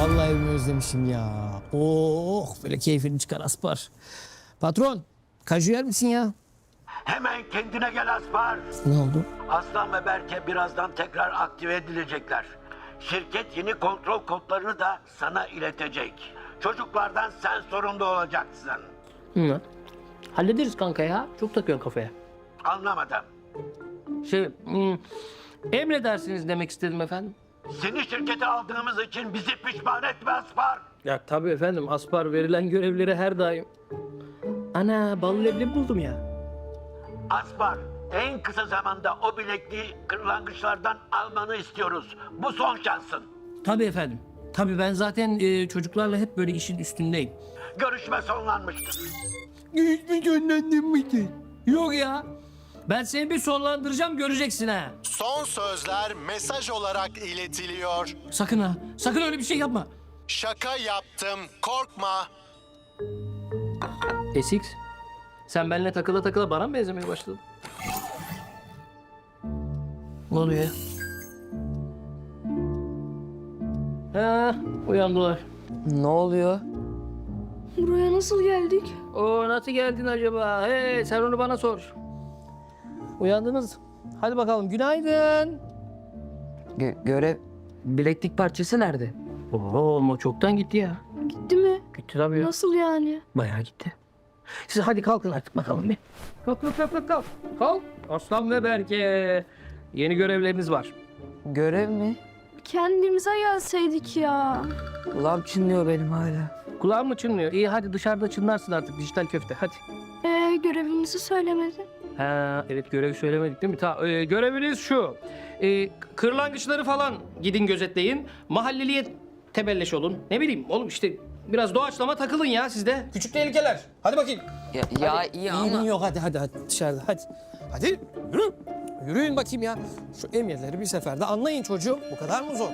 Vallahi evimi özlemişim ya. Oh böyle keyfini çıkar Aspar. Patron kaju yer misin ya? Hemen kendine gel Aspar. Ne oldu? Aslan ve Berke birazdan tekrar aktive edilecekler. Şirket yeni kontrol kodlarını da sana iletecek. Çocuklardan sen sorumlu olacaksın. Hı. Hallederiz kanka ya. Çok takıyorsun kafaya. Anlamadım. Şey, hmm, emredersiniz demek istedim efendim. Seni şirkete aldığımız için bizi pişman etme Aspar. Ya tabii efendim. Aspar verilen görevleri her daim. Ana ballı leblebi buldum ya. Aspar, en kısa zamanda o bilekliği kırlangıçlardan almanı istiyoruz. Bu son şansın. Tabii efendim. Tabii ben zaten e, çocuklarla hep böyle işin üstündeyim. Görüşme sonlanmıştır. Hiçbir gönlendim miydi? Yok ya. Ben seni bir sonlandıracağım göreceksin ha. Son sözler mesaj olarak iletiliyor. Sakın ha. Sakın öyle bir şey yapma. Şaka yaptım, korkma. SX. Sen benimle takıla takıla bana mı benzemeye başladın? Ne oluyor ya? Ha, uyandılar. Ne oluyor? Buraya nasıl geldik? Oo nasıl geldin acaba? Hey sen onu bana sor. Uyandınız. Hadi bakalım günaydın. Gö- görev bileklik parçası nerede? Oo o çoktan gitti ya. Gitti mi? Gitti tabii ya. Nasıl yani? Bayağı gitti. Siz hadi kalkın artık bakalım bir. Kalk kalk kalk kalk kalk. Aslan ve Berke. Yeni görevleriniz var. Görev mi? Kendimize gelseydik ya. Kulağım çınlıyor benim hala. Kulağın mı çınlıyor? İyi hadi dışarıda çınlarsın artık dijital köfte hadi. Ee, görevimizi söylemedin. Ha evet görevi söylemedik değil mi? Ta, e, göreviniz şu. E, kırlangıçları falan gidin gözetleyin. Mahalleliye tebelleş olun. Ne bileyim oğlum işte biraz doğaçlama takılın ya sizde. Küçük tehlikeler. Hadi bakayım. Ya, ya iyi İyi ama... yok hadi hadi hadi dışarıda hadi. Hadi yürü. Yürüyün bakayım ya. Şu emirleri bir seferde anlayın çocuğum. Bu kadar mı zor?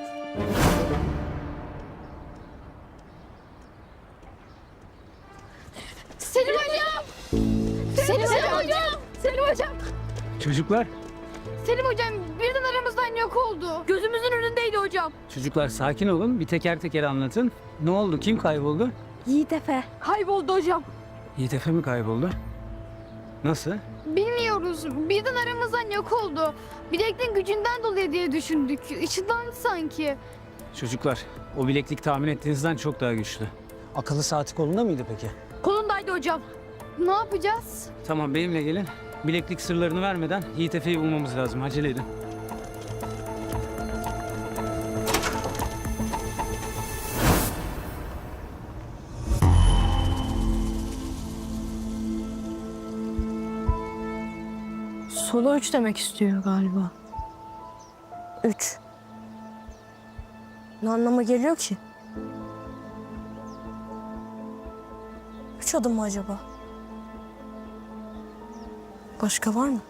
Selim hocam! Selim, hocam! Selim hocam! Çocuklar, Selim hocam birden aramızdan yok oldu. Gözümüzün önündeydi hocam. çocuklar sakin olun. Bir teker teker anlatın. Ne oldu? Kim kayboldu? Yiğit Efe. Kayboldu hocam. Yiğit Efe mi kayboldu? Nasıl? Bilmiyoruz. Birden aramızdan yok oldu. Bilekliğin gücünden dolayı diye düşündük. Işınlandı sanki. Çocuklar, o bileklik tahmin ettiğinizden çok daha güçlü. Akıllı saati kolunda mıydı peki? Kolundaydı hocam. Ne yapacağız? Tamam benimle gelin. Bileklik sırlarını vermeden Yiğit Efe'yi bulmamız lazım. Acele edin. Solo 3 demek istiyor galiba. Üç. Ne anlama geliyor ki? Üç adım mı acaba? Başka var mı?